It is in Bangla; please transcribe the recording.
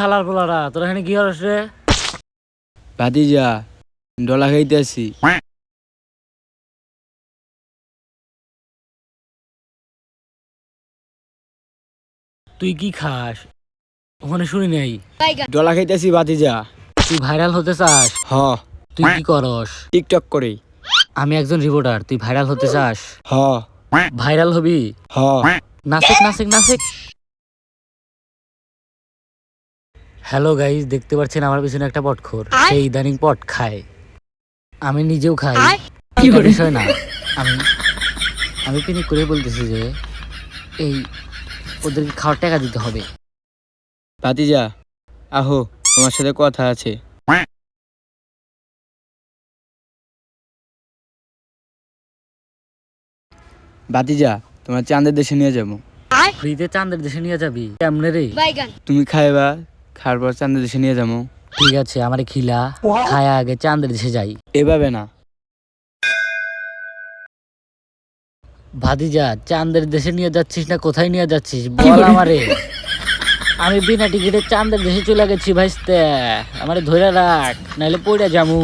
হালার পোলারা তোর এখানে কি ডলা খাইতে আসি। তুই কি খাস? ওখানে শুনি নাই। ডলা খাইতেছি বাতি যা। তুই ভাইরাল হতে চাস? হ। তুই কি করস? টিকটক করি। আমি একজন রিপোর্টার তুই ভাইরাল হতে চাস? হ। ভাইরাল হবি? হ। নাসিক নাসিক নাসিক। হ্যালো গাইজ দেখতে পাচ্ছেন আমার পিছনে একটা পটখোর। সেই ইদানিং পট খায়। আমি নিজেও খাই। বিষয় না। আমি আমি পিনিক করে বলতেছি যে এই ওদেরকে খাওয়ার টাকা দিতে হবে। ভাতিজা আহো তোমার সাথে কথা আছে। ভাতিজা তোমার চাঁদের দেশে নিয়ে যাব। ফ্রিতে চাঁদের দেশে নিয়ে যাবি? কেমনে রে? তুমি খাইবা খাওয়ার পর চাঁদের দেশে নিয়ে যাব। ঠিক আছে আমার খিলা খায়া আগে চাঁদের দেশে যাই। এভাবে না। ভাতিজা চাঁদের দেশে নিয়ে যাচ্ছিস না কোথায় নিয়ে যাচ্ছিস? বল আমারে। আমি বিনা টিকিটে চাঁদের দেশে চলে গেছি ভাইস্তে। আমারে ধরে রাখ নাহলে পড়ে যামু।